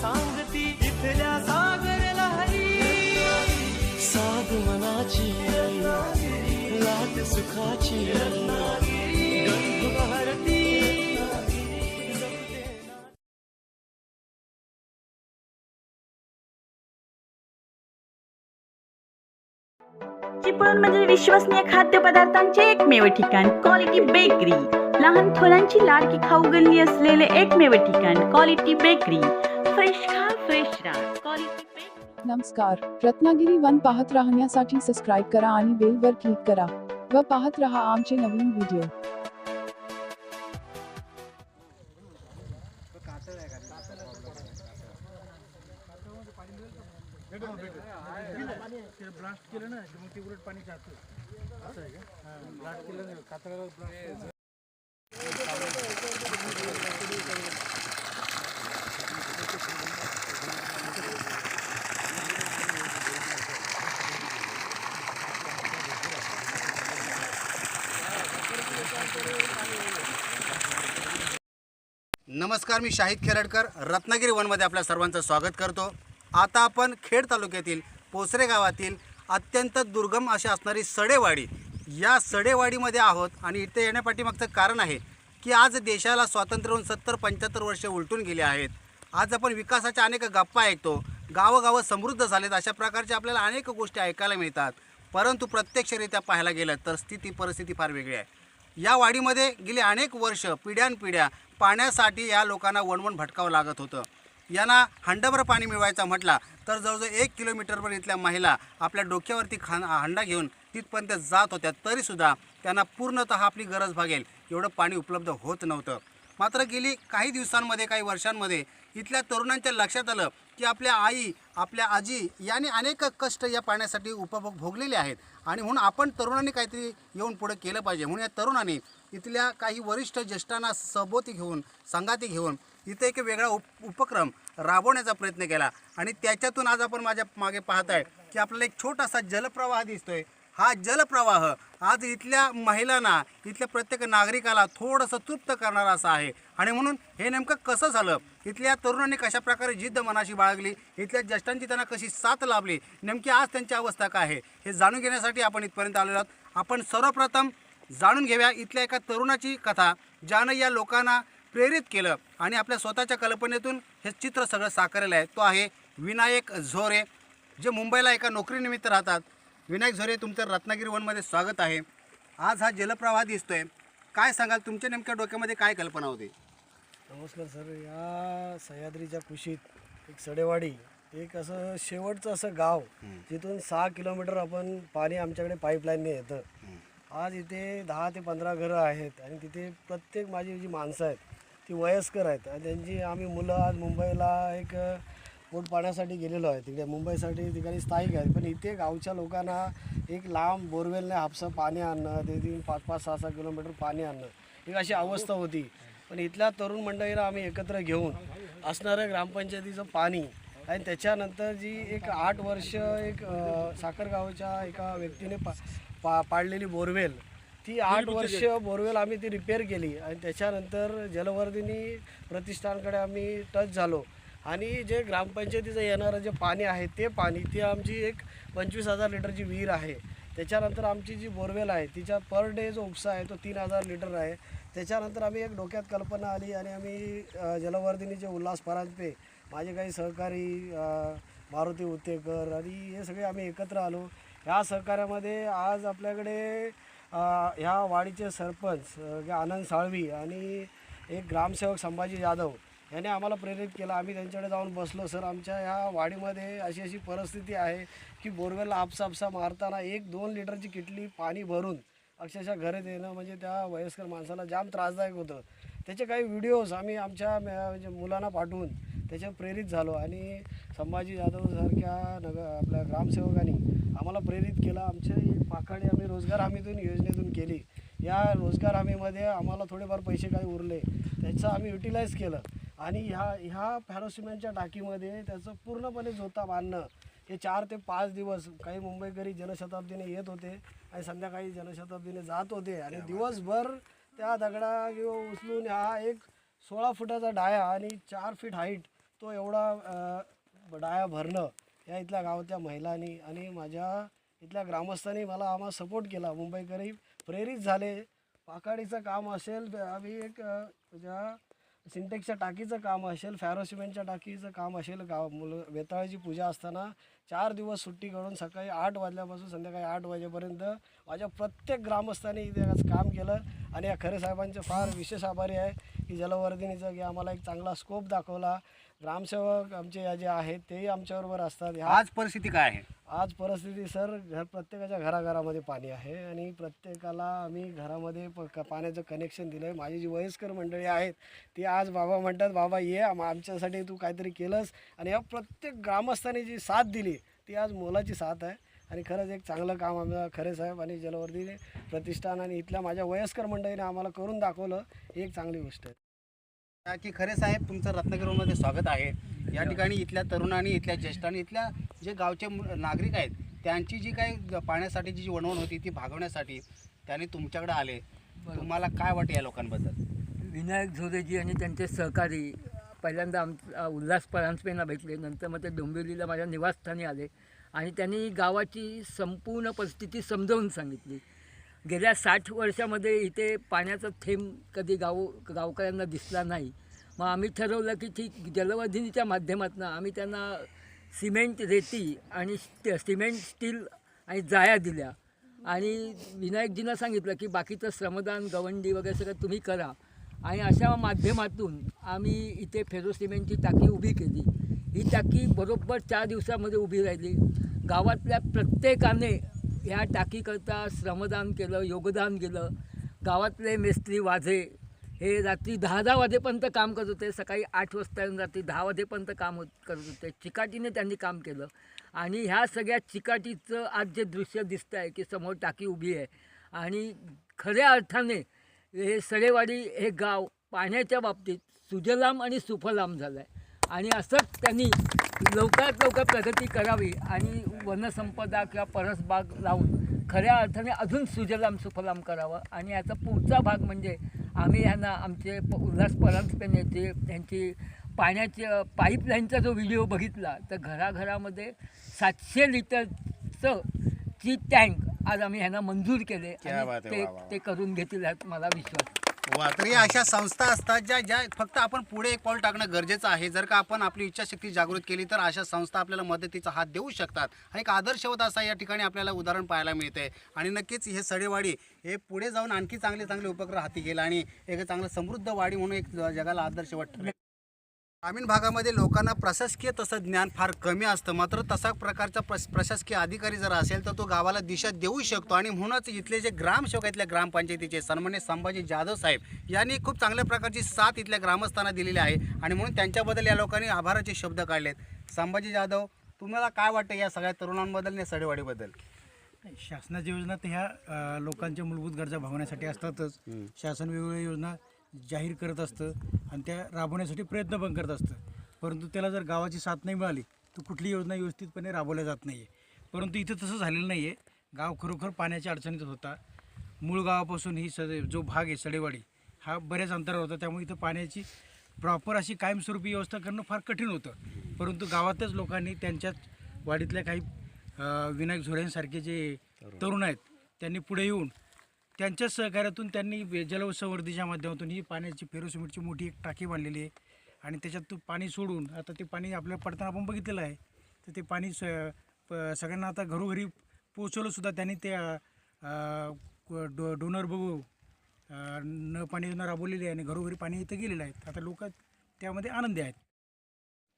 सांगती इथल्या सागर लहरी साध मनाची लाट सुखाची भारती चिपळूण म्हणजे विश्वसनीय खाद्यपदार्थांचे एकमेव ठिकाण क्वालिटी बेकरी लहान थोरांची लाडकी खाऊ गल्ली असलेले एकमेव ठिकाण क्वालिटी बेकरी फ्रेश खा फ्रेश राहा क्वालिटी नमस्कार. रत्नागिरी वन पाहत राहण्यासाठी सबस्क्राईब करा आणि बेल वर क्लिक करा व पाहत रहा आमचे नवीन व्हिडिओ ब्लास्ट केलं ना मग ते उलट पाणी जातं असं आहे का ब्लास्ट केलं ना कातळाला ब्लास्ट नमस्कार मी शाहिद खेरडकर रत्नागिरी वनमध्ये आपल्या सर्वांचं स्वागत करतो. आता आपण खेड तालुक्यातील पोसरे गावातील अत्यंत दुर्गम अशी असणारी सडेवाडी या सडेवाडीमध्ये आहोत आणि इथे येण्यापाठीमागचं कारण आहे की आज देशाला स्वातंत्र्य होऊन सत्तर पंच्याहत्तर वर्षे उलटून गेली आहेत. आज आपण विकासाच्या अनेक गप्पा ऐकतो गावोगावं समृद्ध झालेत अशा प्रकारच्या आपल्याला अनेक गोष्टी ऐकायला मिळतात. परंतु प्रत्यक्षरित्या पाहायला गेलं तर स्थिती परिस्थिती फार वेगळी आहे. या वाडीमध्ये गेली अनेक वर्ष पिढ्यानपिढ्या पाण्यासाठी या लोकांना वणवण भटकावं लागत होतं. यांना हंडाभर पाणी मिळवायचा म्हटला तर जवळजवळ एक किलोमीटरवर इथल्या महिला आपल्या डोक्यावरती खान हंडा घेऊन तिथपर्यंत जात होत्या. तरीसुद्धा त्यांना पूर्णतः आपली गरज भागेल. एवढं पाणी उपलब्ध होत नव्हतं. मात्र गेली काही दिवसांमध्ये काही वर्षांमध्ये इथल्या तरुणांच्या लक्षात आलं की आपल्या आई आपल्या आजी यांनी अनेक कष्ट या पाण्यासाठी उपभोग भोगलेले आहेत. आणि म्हणून आपण तरुणांनी काहीतरी येऊन पुढे केलं पाहिजे. म्हणून या तरुणांनी इथल्या काही वरिष्ठ ज्येष्ठांना सबोती घेऊन संगाती घेऊन इथे एक वेगळा उप उपक्रम राबवण्याचा प्रयत्न केला. आणि त्याच्यातून आज आपण माझ्या मागे पाहत आहे की आपल्याला एक छोटासा जलप्रवाह दिसतोय. हा जलप्रवाह आज इथल्या महिलांना इथल्या प्रत्येक नागरिकाला थोडंसं तृप्त करणारा असा आहे. आणि म्हणून हे नेमकं कसं झालं? इथल्या तरुणांनी कशा प्रकारे जिद्द मनाशी बाळगली? इथल्या ज्येष्ठांची त्यांना कशी साथ लाभली? नेमकी आज त्यांची अवस्था काय आहे? हे जाणून घेण्यासाठी आपण इथपर्यंत आलेलो आहोत. आपण सर्वप्रथम जाणून घेऊया इथल्या एका तरुणाची कथा ज्यानं या लोकांना प्रेरित केलं आणि आपल्या स्वतःच्या कल्पनेतून हे चित्र सगळं साकारलेलं आहे. तो आहे विनायक झोरे जे मुंबईला एका नोकरीनिमित्त राहतात. विनायक झोरे तुमचं रत्नागिरी वनमध्ये स्वागत आहे. आज हा जलप्रवाह दिसतोय. काय सांगाल? तुमच्या नेमक्या डोक्यामध्ये काय कल्पना होती? नमस्कार सर. या सह्याद्रीच्या कुशीत एक सडेवाडी एक असं शेवटचं असं गाव जिथून सहा किलोमीटर आपण पाणी आमच्याकडे पाईपलाईनने येतं. आज इथे दहा ते पंधरा घरं आहेत आणि तिथे प्रत्येक माझी जी माणसं आहेत ती वयस्कर आहेत. आणि त्यांची आम्ही मुलं आज मुंबईला एक पोट पाण्यासाठी गेलेलो आहे. तिकडे मुंबईसाठी ठिकाणी स्थायिक आहेत. पण इथे गावच्या लोकांना एक लांब बोरवेलने हापसं पाणी आणणं ते तीन पाच पाच सहा सहा किलोमीटर पाणी आणणं एक अशी अवस्था होती. पण इथल्या तरुण मंडळीला आम्ही एकत्र घेऊन असणारं ग्रामपंचायतीचं पाणी आणि त्याच्यानंतर जी एक आठ वर्ष एक साखरगावच्या एका व्यक्तीने पा पा पाडलेली बोरवेल ती आठ वर्ष बोरवेल आम्ही ती रिपेअर केली आणि त्याच्यानंतर जलवर्धिनी प्रतिष्ठानकडे आम्ही टच झालो. आणि जे ग्रामपंचायतीचं येणारं जे पाणी आहे ते पाणी ती आमची एक पंचवीस हजार लिटरची विहीर आहे. त्याच्यानंतर आमची जी बोरवेल आहे तिच्या पर डे जो उपसा आहे तो तीन हजार लिटर आहे. त्याच्यानंतर आम्ही एक डोक्यात कल्पना आली आणि आम्ही जलवर्धिनीचे उल्हास परांजपे माझे काही सहकारी मारुती उत्तेकर आणि हे सगळे आम्ही एकत्र आलो. ह्या सहकार्यामध्ये आज आपल्याकडे ह्या वाडीचे सरपंच आनंद साळवी आणि एक ग्रामसेवक संभाजी जाधव याने आम्हाला प्रेरित केलं. आम्ही त्यांच्याकडे जाऊन बसलो. सर आमच्या ह्या वाडीमध्ये अशी अशी परिस्थिती आहे की बोरवेलला आपसा आपसा मारताना एक दोन लिटरची किटली पाणी भरून अक्षरशः घरात येणं म्हणजे त्या वयस्कर माणसाला जाम त्रासदायक होतं. त्याचे काही व्हिडिओज आम्ही आमच्या म्हणजे मुलांना पाठवून त्याच्या प्रेरित झालो आणि संभाजी जाधवसारख्या नग आपल्या ग्रामसेवकांनी आम्हाला प्रेरित केलं. आमच्या एक पाखाडी आम्ही रोजगार हमीतून योजनेतून केली. या रोजगार हमीमध्ये आम्हाला थोडेफार पैसे काही उरले. त्याचं आम्ही युटिलाइज केलं. आणि ह्या ह्या फॅरोसिमेंटच्या टाकीमध्ये त्याचं पूर्णपणे जोता बांधणं हे चार ते पाच दिवस काही मुंबईकरी जनशताब्दीने येत होते. आणि संध्याकाळी जनशताब्दीने जात होते आणि दिवसभर त्या दगडा किंवा उचलून हा एक सोळा फुटाचा डाया आणि चार फीट हाईट तो एवढा डाया भरणं या इथल्या गावातल्या महिलांनी आणि माझ्या इथल्या ग्रामस्थांनी मला आम्हाला सपोर्ट केला. मुंबईकरही प्रेरित झाले. पाकाडीचं काम असेल आम्ही एक तुझ्या ज्या सिंटेक्सच्या टाकीचं काम असेल फॅरो सिमेंटच्या टाकीचं काम असेल गाव मुलं वेताळाची पूजा असताना चार दिवस सुट्टी करून सकाळी आठ वाजल्यापासून संध्याकाळी आठ वाजेपर्यंत माझ्या प्रत्येक ग्रामस्थांनी इथे आज काम केलं. आणि या खरे साहेबांचे फार विशेष आभारी आहे की जलवर्धिनीचं की आम्हाला एक चांगला स्कोप दाखवला. ग्रामसेवक आमचे या जे आहेत तेही आमच्याबरोबर असतात. ह्या आज परिस्थिती काय आहे? आज परिस्थिती सर घर प्रत्येकाच्या घराघरामध्ये पाणी आहे आणि प्रत्येकाला आम्ही घरामध्ये प क- पाण्याचं कनेक्शन दिलं आहे माझी जी वयस्कर मंडळी आहेत ती आज बाबा म्हणतात बाबा ये आम- आमच्यासाठी तू काहीतरी केलंस. आणि या प्रत्येक ग्रामस्थांनी जी साथ दिली ती आज मोलाची साथ आहे. आणि खरंच एक चांगलं काम आम्हाला खरे साहेब आणि जलवर्धी प्रतिष्ठान आणि इथल्या माझ्या वयस्कर मंडळीने आम्हाला करून दाखवलं ही एक चांगली गोष्ट आहे. की खरे साहेब तुमचं रत्नागिरीमध्ये स्वागत आहे. या ठिकाणी इथल्या तरुणांनी इथल्या ज्येष्ठांनी इथल्या जे गावचे मु- नागरिक आहेत त्यांची जी काही पाण्यासाठीची जी वणवण होती ती भागवण्यासाठी त्यांनी तुमच्याकडे आले. तुम्हाला काय वाटतं या लोकांबद्दल? विनायक झोरेजी आणि त्यांचे सहकारी पहिल्यांदा आम उल्हास परांजपेंना भेटले नंतर मग ते डोंबिवलीला माझ्या निवासस्थानी आले. आणि त्यांनी गावाची संपूर्ण परिस्थिती समजावून सांगितली. गेल्या साठ वर्षामध्ये इथे पाण्याचा थेंब कधी गाव गावकऱ्यांना दिसला नाही. मग आम्ही ठरवलं की ठीक जलवर्धिनीच्या माध्यमातून आम्ही त्यांना सिमेंट रेती आणि सिमेंट स्टील आणि जाया दिल्या. आणि विनायकजीनं सांगितलं की बाकीचं श्रमदान गवंडी वगैरे सगळं तुम्ही करा. आणि अशा माध्यमातून आम्ही इथे फेरो सिमेंटची टाकी उभी केली. ही टाकी बरोबर चार दिवसामध्ये उभी राहिली. गावातल्या प्रत्येकाने ह्या टाकीकरता श्रमदान केलं योगदान केलं. गावातले मेस्त्री वाझे हे रात्री दहा दहा वाजेपर्यंत काम करत होते. सकाळी आठ वाजता येऊन रात्री दहा वाजेपर्यंत काम होत करत होते. चिकाटीने त्यांनी काम केलं. आणि ह्या सगळ्या चिकाटीचं आज जे दृश्य दिसतं आहे की समोर टाकी उभी आहे. आणि खऱ्या अर्थाने हे सडेवाडी हे गाव पाण्याच्या बाबतीत सुजलाम आणि सुफलाम झालं आहे आणि असंच त्यांनी लवकरात लवकर प्रगती करावी आणि वनसंपदा किंवा परसबाग लावून खऱ्या अर्थाने अजून सुजलाम सुफलाम करावं. आणि याचा पुढचा भाग म्हणजे आम्ही ह्यांना आमचे प उल्हास परांजपेन याचे त्यांची पाण्याच्या पाईपलाईनचा जो व्हिडिओ बघितला तर घराघरामध्ये सातशे लिटरचं ची टँक आज आम्ही ह्यांना मंजूर केले ते. ते करून घेतील यात मला विश्वास. वा तर या अशा संस्था असतात ज्या ज्या फक्त आपण पुढे एक पाऊल टाकणं गरजेचं आहे. जर का आपण आपली इच्छाशक्ती जागृत केली तर अशा संस्था आपल्याला मदतीचा हात देऊ शकतात. आणि एक आदर्शवत असा या ठिकाणी आपल्याला उदाहरण पाहायला मिळते आणि नक्कीच हे सडेवाडी हे पुढे जाऊन आणखी चांगले चांगले उपक्रम हाती गेला आणि एक चांगलं समृद्ध वाडी म्हणून एक जगाला आदर्शवत ठरले ग्रामीण भागामध्ये लोकांना प्रशासकीय तसं ज्ञान फार कमी असतं. मात्र तसा प्रकारचा प्रश प्रशासकीय अधिकारी जर असेल तर तो गावाला दिशा देऊ शकतो. आणि म्हणूनच इथले जे ग्रामसेवक आहेत इथल्या ग्रामपंचायतीचे सन्मान्य संभाजी जाधव साहेब यांनी खूप चांगल्या प्रकारची साथ इथल्या ग्रामस्थांना दिलेली आहे. आणि म्हणून त्यांच्याबद्दल या लोकांनी आभाराचे शब्द काढलेत. संभाजी जाधव तुम्हाला काय वाटतं या सगळ्या तरुणांबद्दल या सडेवाडीबद्दल? शासनाच्या योजना तर ह्या लोकांच्या मूलभूत गरजा भागवण्यासाठी असतातच. शासन वेगवेगळ्या योजना जाहीर करत असतं आणि त्या राबवण्यासाठी प्रयत्न पण करत असतं. परंतु त्याला जर गावाची साथ नाही मिळाली तर कुठली योजना व्यवस्थितपणे राबवल्या जात नाही आहे परंतु इथं तसं झालेलं नाही आहे गाव खरोखर पाण्याच्या अडचणीत होता. मूळ गावापासून ही स जो भाग आहे सडेवाडी हा बऱ्याच अंतरावर होता. त्यामुळे इथं पाण्याची प्रॉपर अशी कायमस्वरूपी व्यवस्था करणं फार कठीण होतं. परंतु गावातच लोकांनी त्यांच्याच वाडीतल्या काही विनायक झोऱ्यांसारखे जे तरुण आहेत त्यांनी पुढे येऊन त्यांच्या सहकार्यातून त्यांनी जलसंवर्धीच्या माध्यमातून ही पाण्याची फेरोसिमेंटची मोठी एक टाकी बांधलेली आहे. आणि त्याच्यात पाणी सोडून आता ते पाणी आपल्याला पडताना आपण बघितलेलं आहे. तर ते पाणी स प- सगळ्यांना आता घरोघरी पोचवलंसुद्धा त्यांनी ते डो डोनर बघू न पाणी योजना राबवलेली आहे आणि घरोघरी पाणी इथं गेलेलं आहे. आता लोक त्यामध्ये आनंदी आहेत.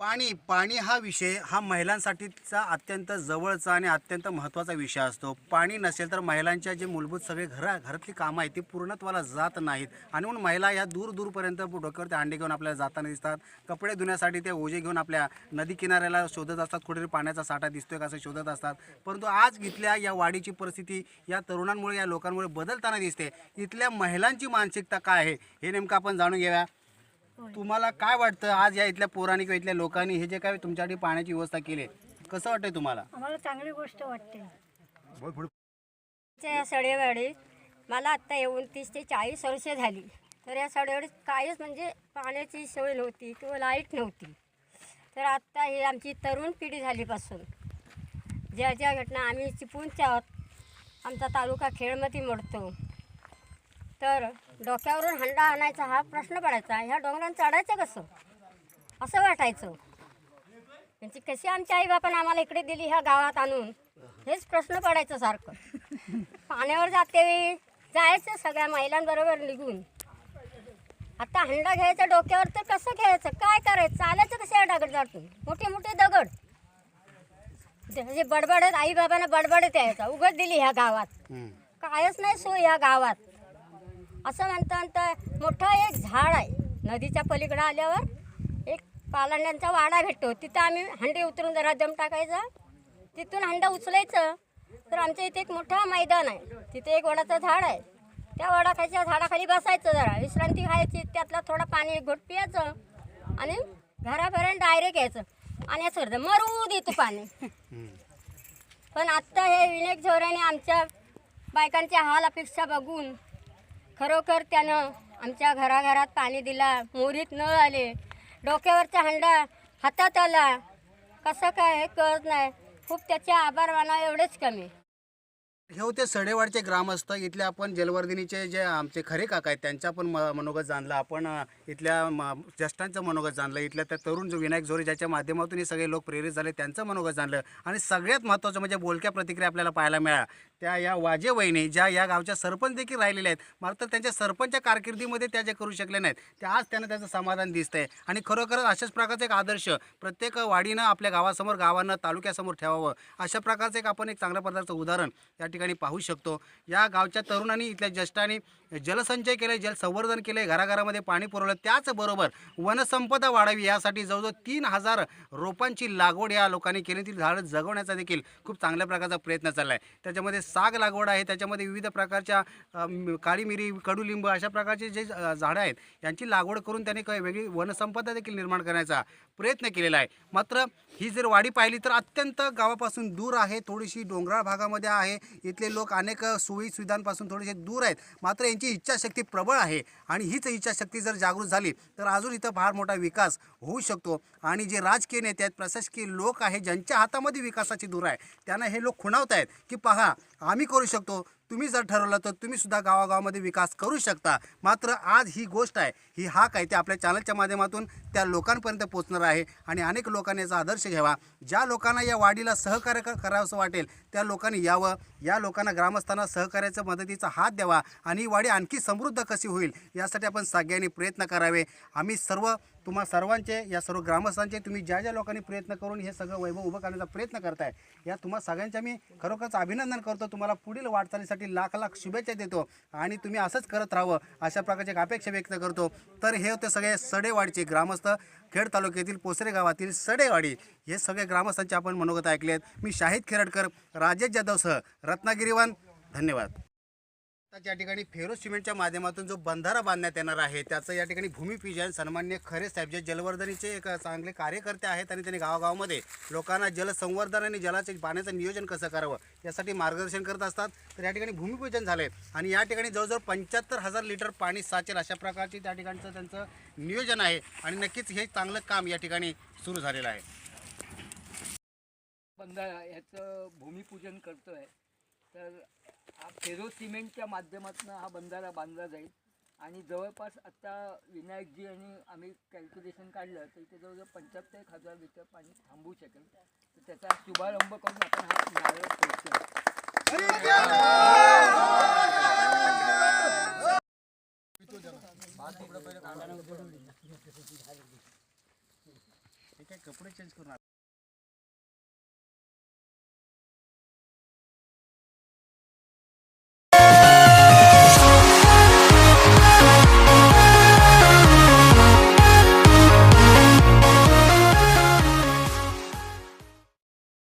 पाणी पाणी हा विषय हा महिलांसाठीचा अत्यंत जवळचा आणि अत्यंत महत्त्वाचा विषय असतो. पाणी नसेल तर महिलांच्या जे मूलभूत सगळे घरा घरातली कामं आहेत ती पूर्णत्वाला जात नाहीत. आणि म्हणून महिला या दूर दूरपर्यंत डोक्यावरती अंडे घेऊन आपल्याला जाताना दिसतात. कपडे धुण्यासाठी ते ओझे घेऊन आपल्या नदी किनाऱ्याला शोधत असतात. कुठेतरी पाण्याचा साठा दिसतोय का असं शोधत असतात. परंतु आज इथल्या या वाडीची परिस्थिती या तरुणांमुळे या लोकांमुळे बदलताना दिसते. इथल्या महिलांची मानसिकता काय आहे हे नेमकं आपण जाणून घेऊया. तुम्हाला काय वाटतं? आज या इथल्या पोरांनी किंवा इथल्या लोकांनी हे जे काय तुमच्यासाठी पाण्याची व्यवस्था केली आहे, कसं वाटतंय तुम्हाला? आम्हाला चांगली गोष्ट वाटते. या सडेवाडी मला आत्ता येऊन तीस ते चाळीस वर्ष झाली. तर या सडेवाडीत काहीच म्हणजे पाण्याची सोय नव्हती किंवा लाइट नव्हती. तर आत्ता ही आमची तरुण पिढी झालीपासून. ज्या ज्या घटना आम्ही चिपूनच्या आहोत आमचा तालुका खेळमती मोडतो. तर डोक्यावरून हंडा आणायचा हा प्रश्न पडायचा. ह्या डोंगरात चढायचं कसं? असं वाटायचं. त्यांची कशी आमच्या आईबापानं आम्हाला इकडे दिली ह्या गावात आणून? हेच प्रश्न पडायचं सारखं. पाण्यावर जाते जायचं सगळ्या महिलांबरोबर निघून. आता हंडा घ्यायचा डोक्यावर तर कसं घ्यायचं? काय करायचं? चालायचं कसं या दगड जातून मोठे मोठे दगड. म्हणजे बडबडत आई बाबांना बडबडत यायचा. उघड दिली ह्या गावात. कायच नाही सोय या गावात. असं म्हणता म्हणता मोठं एक झाड आहे. नदीच्या पलीकडं आल्यावर एक पालांड्यांचा वाडा भेटतो. तिथं आम्ही हंडी उतरून जरा दम टाकायचा. तिथून हंडा उचलायचं. तर आमच्या इथे एक मोठं मैदान आहे. तिथे एक वडाचं झाड आहे. त्या वडाखाच्या झाडाखाली बसायचं जरा. विश्रांती खायची त्यातला थोडं पाणी घोट प्यायचं आणि घरापर्यंत डायरेक्ट यायचं. आणि असं करतं. मरू देतो पाणी. पण आत्ता हे विनायक झोऱ्याने आमच्या बायकांच्या हाल अपेक्षा बघून खरोखर त्यानं आमच्या घराघरात पाणी दिला मोरीत नळ आले. डोक्यावरचा हंडा हातात आला. कसं काय हे कळत नाही. खूप त्याचे आभार माना एवढेच कमी. हे होते सडेवाडचे ग्रामस्थ. इथले आपण जलवर्धिनीचे जे आमचे खरे काका आहेत त्यांचा पण म- मनोगत जाणलं. आपण इथल्या म- ज्येष्ठांचं मनोगत जाणलं. इथल्या त्या तरुण जो विनायक झोरे ज्याच्या माध्यमातून हे सगळे लोक प्रेरित झाले त्यांचं मनोगत जाणलं. आणि सगळ्यात महत्त्वाचं म्हणजे बोलक्या प्रतिक्रिया आपल्याला पाहायला मिळाल्या. त्या या वाजे वहिनी ज्या या गावच्या सरपंच देखील राहिलेल्या आहेत. मात्र त्यांच्या सरपंचच्या कारकिर्दीमध्ये त्या जे करू शकले नाहीत. त्या आज त्यांना त्याचं समाधान दिसतंय. आणि खरोखरच अशाच प्रकारचा एक आदर्श प्रत्येक वाडीनं आपल्या गावासमोर गावानं तालुक्यासमोर ठेवावं. अशा प्रकारचं एक आपण एक चांगल्या प्रकारचं उदाहरण या ठिकाणी ठिकाणी पाहू शकतो. या गावच्या तरुणांनी इथल्या ज्येष्ठांनी जलसंचय केले जलसंवर्धन केले घराघरामध्ये पाणी पुरवलं. त्याचबरोबर वनसंपदा वाढावी यासाठी जवळजवळ तीन हजार रोपांची लागवड या लोकांनी केली. ती झाडं जगवण्याचा देखील खूप चांगल्या प्रकारचा प्रयत्न चालला आहे त्याच्यामध्ये साग लागवड आहे. त्याच्यामध्ये विविध प्रकारच्या काळी मिरी कडुलिंब अशा प्रकारचे जे झाडं आहेत यांची लागवड करून त्यांनी काही वेगळी वनसंपदा देखील निर्माण करण्याचा प्रयत्न केलेला आहे. मात्र ही जर वाडी पाहिली तर अत्यंत गावापासून दूर आहे थोडीशी डोंगराळ भागामध्ये आहे. इथले लोक अनेक सोयी सुविधांपासून थोडेसे दूर आहेत. मात्र यांची इच्छाशक्ती प्रबळ आहे आणि हीच इच्छाशक्ती जर जागृत झाली तर अजून इथं फार मोठा विकास होऊ शकतो. आणि जे राजकीय नेते आहेत प्रशासकीय लोक आहे ज्यांच्या हातामध्ये विकासाची दूर आहे त्यांना हे लोक खुणावत आहेत की पहा आम्ही करू शकतो तुम्ही जर ठरवलं तर तुम्ही सुद्धा गावागावामध्ये विकास करू शकता. मात्र आज ही गोष्ट आहे ही हाक आहे ते आपल्या चॅनलच्या माध्यमातून त्या लोकांपर्यंत पोचणार आहे आणि अनेक लोकांनी याचा आदर्श घ्यावा. ज्या लोकांना या वाढीला सहकार्य क- करावंसं वाटेल त्या लोकांनी यावं. या लोकांना ग्रामस्थांना सहकार्याचा मदतीचा हात द्यावा आणि ही वाढी आणखी समृद्ध कशी होईल यासाठी आपण सगळ्यांनी प्रयत्न करावे. आम्ही सर्व तुम्हा सर्वांचे या सर्व ग्रामस्थांचे तुम्ही ज्या ज्या लोकांनी प्रयत्न करून हे सगळं वैभव उभं करण्याचा प्रयत्न करताय या तुम्हा सगळ्यांच्या मी खरोखरच अभिनंदन करतो. तुम्हाला पुढील वाटचालीसाठी लाख लाख शुभेच्छा देतो आणि तुम्ही असंच करत राहावं अशा प्रकारची एक अपेक्षा व्यक्त करतो. तर हे होते सगळे सडेवाडीचे ग्रामस्थ खेड तालुक्यातील पोसरे गावातील सडेवाडी. हे सगळे ग्रामस्थांचे आपण मनोगत ऐकले आहेत मी शाहिद खेरडकर राजेश जाधवसह रत्नागिरीवन. धन्यवाद. आता या ठिकाणी फेरो सिमेंटच्या माध्यमातून जो बंधारा बांधण्यात येणार आहे त्याचं या ठिकाणी भूमिपूजन सन्मान्य खरे साहेब जे जलवर्धनीचे एक चांगले कार्यकर्ते आहेत आणि त्यांनी गावागावामध्ये लोकांना जलसंवर्धन आणि जलाचे पाण्याचं नियोजन कसं करावं यासाठी मार्गदर्शन करत असतात. तर या ठिकाणी भूमिपूजन झाले आणि या ठिकाणी जवळजवळ पंच्याहत्तर हजार लिटर पाणी साचेल अशा प्रकारची त्या ठिकाणचं त्यांचं नियोजन आहे आणि नक्कीच हे चांगलं काम या ठिकाणी सुरू झालेलं आहे. बंधारा ह्याचं भूमिपूजन आहे तर हा फेरो सिमेंटच्या माध्यमातून हा बंधारा बांधला जाईल. आणि जवळपास आत्ता विनायकजी आणि आम्ही कॅल्क्युलेशन काढलं तर इथे जवळजवळ पंच्याहत्तर एक हजार लिटर पाणी थांबू शकेल. तर त्याचा शुभारंभ करून आपण हा नारळ फोडतोय कपडे चेंज करून